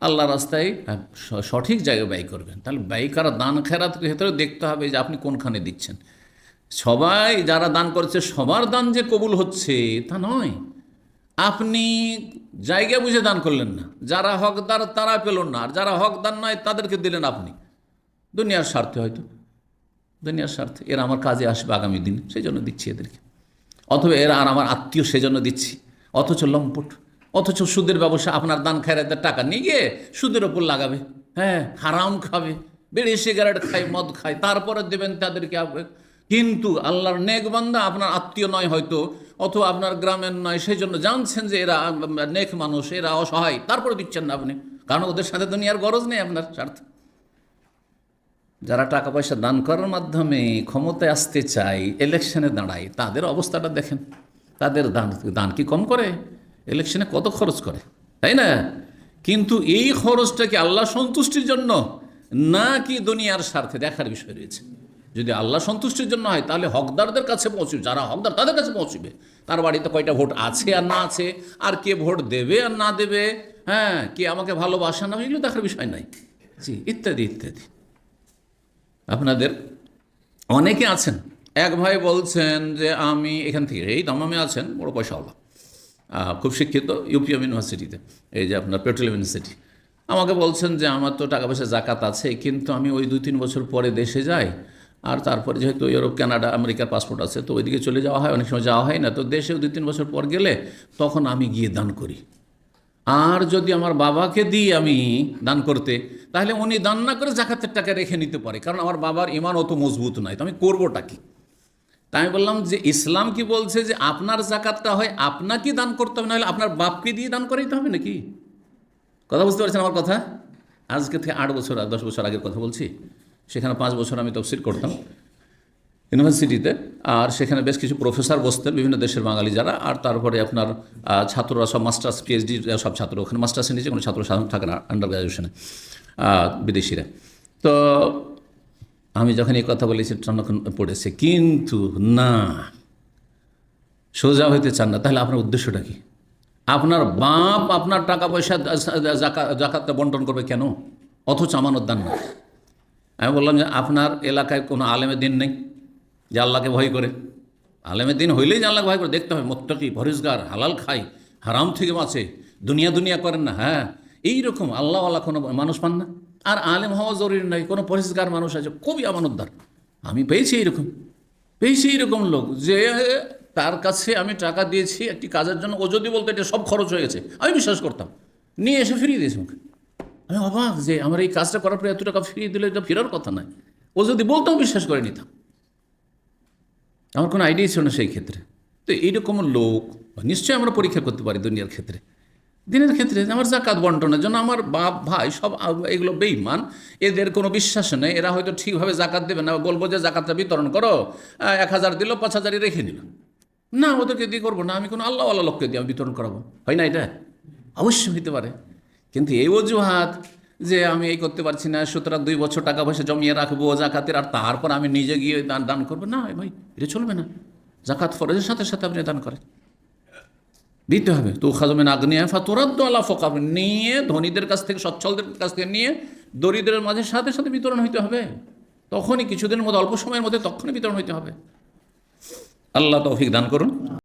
আল্লাহ রাস্তায় হ্যাঁ, সঠিক জায়গায় ব্যয় করবেন। তাহলে ব্যয় করা দান খেরাত ক্ষেত্রে দেখতে হবে যে আপনি কোনখানে দিচ্ছেন। সবাই যারা দান করছে সবার দান যে কবুল হচ্ছে তা নয়। আপনি জায়গা বুঝে দান করলেন না। যারা হকদার তারা পেল না। আর যারা হকদার নয় তাদেরকে দিলেন আপনি। দুনিয়ার স্বার্থে হয়তো। দুনিয়ার স্বার্থে। এরা আমার কাজে আসবে আগামী দিন সেই জন্য দিচ্ছি এদেরকে। অথবা এরা আর আমার আত্মীয় সেজন্য দিচ্ছি। অথচ লম্পট। অথচ সুদের ব্যবসা আপনার দান খায়রাতের টাকা নিয়ে গিয়ে সুদের ওপর লাগাবে। হ্যাঁ হারাম খাবে। বেড়ে, সিগারেট খায়, মদ খায়, তারপরে দেবেন তাদেরকে কিন্তু আল্লাহর নেক বান্দা আপনার আত্মীয় নয় হয়তো, অথবা আপনার গ্রামের নয় সেই জন্য জানছেন যে এরা নেক মানুষ, এরা অসহায়, তারপরে দিচ্ছেন না আপনি। কারণ ওদের সাথে দুনিয়ার গরজ নেই আপনার স্বার্থ। যারা টাকা পয়সা দান করার মাধ্যমে ক্ষমতায় আসতে চায় ইলেকশনে দাঁড়ায়, তাদের অবস্থাটা দেখেন। তাদের দান দান কি কম করে? ইলেকশনে কত খরচ করে, তাই না? কিন্তু এই খরচটা কি আল্লাহ সন্তুষ্টির জন্য না কি দুনিয়ার স্বার্থে? দেখার বিষয় রয়েছে। যদি আল্লাহ সন্তুষ্টির জন্য হয়, তাহলে হকদারদের কাছে পৌঁছবে, যারা হকদার তাদের কাছে পৌঁছবে। তার বাড়িতে কয়টা ভোট আছে আর না আছে, আর কে ভোট দেবে আর না দেবে? হ্যাঁ কে আমাকে ভালোবাসা না, এগুলো দেখার বিষয় নাই। জি, ইত্যাদি ইত্যাদি। আপনাদের অনেকে আছেন, এক ভাই বলছেন যে আমি এখান থেকে, এই দামামে আছেন, বড় পয়সাওয়ালা খুব শিক্ষিত ইউপিএম ইউনিভার্সিটিতে এই যে আপনার পেট্রোলিয়াম ইউনিভার্সিটি আমাকে বলছেন যে আমার তো টাকা পয়সা জাকাত আছে, কিন্তু আমি ওই দুই তিন বছর পরে দেশে যাই, আর তারপরে যেহেতু ইউরোপ কানাডা আমেরিকার পাসপোর্ট আছে, তো ওইদিকে চলে যাওয়া হয়, অনেক সময় যাওয়া হয় না, তো দেশেও দুই তিন বছর পর গেলে তখন আমি গিয়ে দান করি। আর যদি আমার বাবাকে দিই আমি দান করতে, তাহলে উনি দান না করে জাকাতের টাকা রেখে নিতে পারে, কারণ আমার বাবার ইমান অত মজবুত নয় তো আমি করবোটা কি? তাই আমি বললাম যে ইসলাম কি বলছে যে আপনার জাকাতটা হয় আপনাকে দান করতে হবে, নাহলে আপনার বাপকে দিয়ে দান করাইতে হবে নাকি? কথা বুঝতে পারছেন আমার কথা? আজকে থেকে আট বছর, দশ বছর আগের কথা বলছি। সেখানে পাঁচ বছর আমি তফসিল করতাম ইউনিভার্সিটিতে, আর সেখানে বেশ কিছু প্রফেসর বসতেন বিভিন্ন দেশের বাঙালি যারা, আর তারপরে আপনার ছাত্ররা সব মাস্টার্স পিএইচডি সব ছাত্র, ওখানে মাস্টার্সের নিচে কোনো ছাত্র সাধারণ থাকে না আন্ডার গ্রাজুয়েশনে বিদেশিরা। তো আমি যখন এই কথা বলেছি তখন পড়েছে। কিন্তু না, সোজা হইতে চান না। তাহলে আপনার উদ্দেশ্যটা কি? আপনার বাপ আপনার টাকা পয়সা, জাকা- জাকাতটা বন্টন করবে কেন? অথচ আমানত দান না। আমি বললাম যে, আপনার এলাকায় কোনো আলেমের দিন নেই, যে আল্লাহকে ভয় করে। আলেমের দিন হইলেই যে আল্লাহকে ভয় করে। দেখতে হয় মোত্তাকি পরিষ্কার হালাল খাই হারাম থেকে বাঁচে। দুনিয়া দুনিয়া করেন না হ্যাঁ। এইরকম আল্লাহ আল্লাহ কোনো মানুষ পান না? আর আলেম হওয়া জরুরি নয়, কোনো পরিষ্কার মানুষ আছে, খুবই আমানতদার আমি পেয়েছি এইরকম পেয়েছি এইরকম লোক যে তার কাছে আমি টাকা দিয়েছি একটি কাজের জন্য, ও যদি বলতো এটা সব খরচ হয়ে গেছে, আমি বিশ্বাস করতাম। নিয়ে এসে ফিরিয়ে দিয়েছি আমাকে আমি অবাক যে আমার এই কাজটা করার পরে এত টাকা ফিরিয়ে দিলে এটা ফেরার কথা নয়। ও যদি বলতাম বিশ্বাস করে নিতাম। আমার কোনো আইডিয়া ছিল না সেই ক্ষেত্রে। তো এইরকম লোক, নিশ্চয়ই আমরা পরীক্ষা করতে পারি দুনিয়ার ক্ষেত্রে। দিনের ক্ষেত্রে আমার জাকাত বন্টনের জন্য আমার বাপ, ভাই সব এগুলো বেইমান এদের কোনো বিশ্বাস নেই। এরা হয়তো ঠিকভাবে জাকাত দেবে না। বলব যে জাকাতটা বিতরণ করো এক হাজার দিল, পাঁচ হাজারই রেখে নিল না, ওদেরকে দিয়ে করব না। আমি কোনো আল্লাহ আল্লাহ লোককে দিয়ে আমি বিতরণ করাবো। হয় না এটা? অবশ্যই হইতে পারে। কিন্তু এই অজুহাত যে আমি এই করতে পারছি না, সুতরাং দুই বছর টাকা পয়সা জমিয়ে রাখব জাকাতের আর তারপর আমি নিজে গিয়ে দান দান করব। না, ভাই, এটা চলবে না। জাকাত ফরজের সাথে সাথে আপনি দান করেন। দিতে হবে। তো খাজমেন আগ্নেয়া ফাতুরাদ্দ আলা ফোকাব নিয়ে ধনীদের কাছ থেকে, সচ্ছলদের কাছ থেকে নিয়ে দরিদ্রের মাঝে সাথে সাথে বিতরণ হইতে হবে। তখনই কিছুদিনের মধ্যে, অল্প সময়ের মধ্যে তখনই বিতরণ হইতে হবে। আল্লাহ তৌফিক দান করুন।